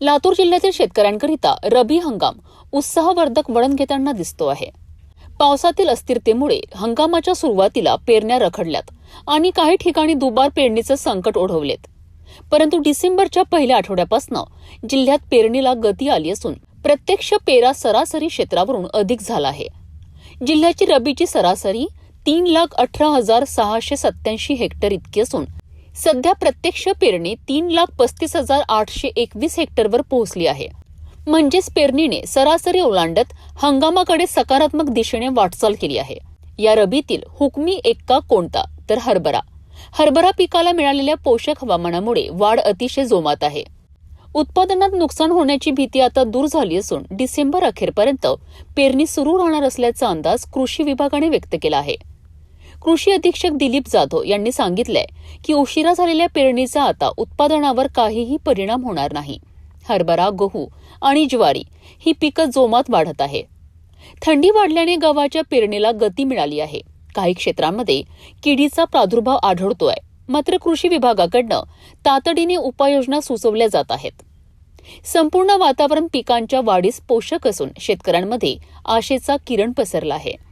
लातूर जिल्ह्यातील शेतकऱ्यांकरिता रबी हंगाम उत्साहवर्धक वळण घेताना दिसतो आहे. पावसातील अस्थिरतेमुळे हंगामाच्या सुरुवातीला पेरण्या रखडल्यात आणि काही ठिकाणी दुबार पेरणीचं संकट ओढवलेत. परंतु डिसेंबरच्या पहिल्या आठवड्यापासून जिल्ह्यात पेरणीला गती आली असून प्रत्यक्ष पेरा सरासरी क्षेत्रावरून अधिक झाला आहे. जिल्ह्याची रबीची सरासरी तीन लाख अठरा हजार सहाशे सत्याऐंशी हेक्टर इतकी असून सध्या प्रत्यक्ष पेरणी तीन लाख पस्तीस हजार आठशे एकवीस हेक्टरवर पोहोचली आहे. म्हणजेच पेरणीने सरासरी ओलांडत हंगामाकडे सकारात्मक दिशेने वाटचाल केली आहे. या रबीतील हुकमी एक्का कोणता? तर हरभरा. हरभरा पिकाला मिळालेल्या पोषक हवामानामुळे वाढ अतिशय जोमात आहे. उत्पादनात नुकसान होण्याची भीती आता दूर झाली असून डिसेंबर अखेरपर्यंत पेरणी सुरू राहणार असल्याचा अंदाज कृषी विभागाने व्यक्त केला आहे. कृषी अधीक्षक दिलीप जाधव यांनी सांगितलंय की उशिरा झालेल्या पेरणीचा आता उत्पादनावर काहीही परिणाम होणार नाही. हरभरा गहू आणि ज्वारी ही पिकं जोमात वाढत आहे. थंडी वाढल्याने गव्हाच्या पेरणीला गती मिळाली आहे. काही क्षेत्रांमध्ये किडीचा प्रादुर्भाव आढळतोय. मात्र कृषी विभागाकडनं तातडीने उपाययोजना सुचवल्या जात आहेत. संपूर्ण वातावरण पिकांच्या वाढीस पोषक असून शेतकऱ्यांमध्ये आशेचा किरण पसरला आहे.